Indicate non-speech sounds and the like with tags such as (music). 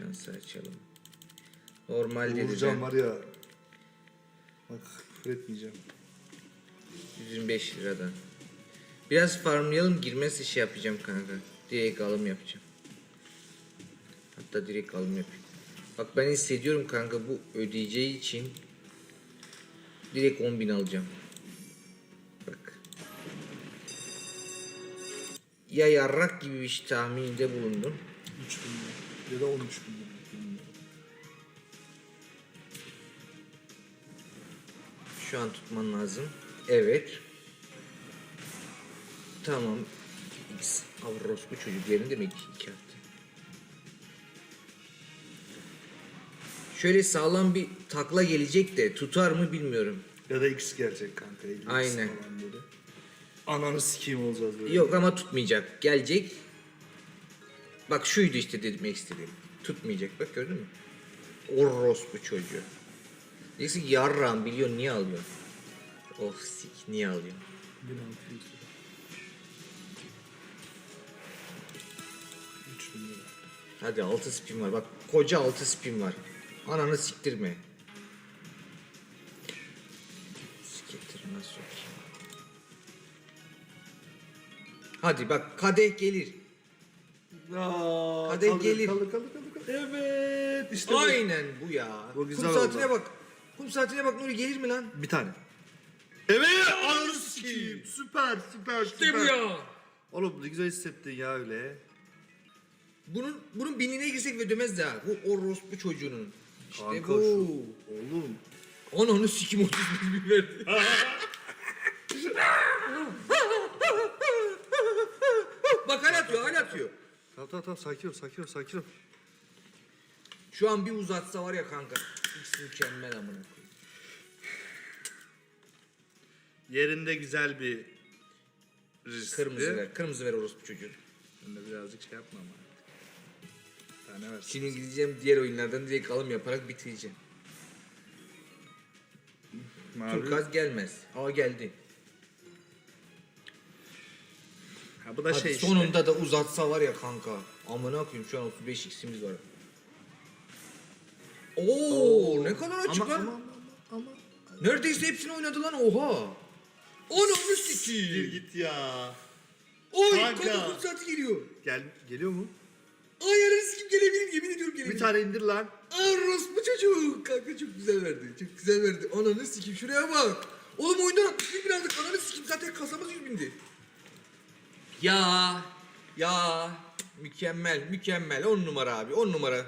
Şansı açalım. Normal dedi ben. var ya. Bak küfür etmeyeceğim. 125 liradan. Biraz farmlayalım girmezse şey yapacağım kanka. Direkt alım yapacağım. Hatta direkt alım yapayım. Bak ben hissediyorum kanka bu ödeyeceği için direkt 10.000 alacağım. Bak. Ya yarrak gibi bir şey tahmininde bulundum. 3 bin lira. Ya da 13 bin lira. bilmiyorum. Şu an tutman lazım. Evet. Tamam. X Avros bu çocuk yerinde mi? 2 attı. Şöyle sağlam bir takla gelecek de tutar mı bilmiyorum. Ya da X gelecek kanka. 50 Aynen. Falan böyle. Ananı sikeyim olacağız böyle. Yok ama tutmayacak. Gelecek. Bak şuydu işte demek istediğim. Tutmayacak. Bak gördün mü? Orros bu çocuğu. Diyeceksin yarram biliyorsun niye alıyorsun? Of sik niye alıyorsun? 1600 lira. 3 bin lira. Hadi 6 spin var. Bak koca 6 spin var. Ananı siktirme. Siktir nasıl sokayım. Hadi bak kadeh gelir. Aa, Kadeh gelir. Kaldır kaldır kaldır. kaldır. Evet işte bu. Aynen bu ya. Bu güzel Kum saatine oldu. bak. Kum saatine bak Nuri gelir mi lan? Bir tane. Evet ananı sikeyim. Süper süper süper. Oğlum ne güzel hissettin ya öyle. Bunun bunun binine girsek ve ödemez de ha. Bu orospu çocuğunun. İşte Kanka bu. şu. Oğlum. Ananı sikim 31 bin verdi. (laughs) Bak hala atıyor hala atıyor. Tamam tamam tamam sakin ol sakin ol sakin ol. Şu an bir uzatsa var ya kanka. X mükemmel amına koyayım. Yerinde güzel bir riskti. Kırmızı ver. Kırmızı ver orospu çocuğu. Ben de birazcık şey yapmam artık. Bir tane ver. Şimdi gideceğim diğer oyunlardan direkt alım yaparak bitireceğim. Mavi. Turkaz gelmez. Aa geldi. Ha, bu da Hadi şey işte. sonunda da uzatsa var ya kanka. Amına koyayım şu an 35 x'imiz var. Oo, ne kadar açık Ama lan. ama ama ama. Neredeyse hepsini oynadı lan oha. Ananı Bir sikeyim. git ya. Oy Kanka. kanka kum saati geliyor. Gel geliyor mu? Ay ananı sikeyim gelebilirim yemin ediyorum gelebilirim. Bir tane indir lan. Orospu çocuğu. Kanka çok güzel verdi. Çok güzel verdi. Ananı sikeyim şuraya bak. Oğlum oyundan 61 bin aldık. Ananı sikeyim zaten kasamız 100 bindi. Ya. Ya. Mükemmel mükemmel. 10 numara abi 10 numara.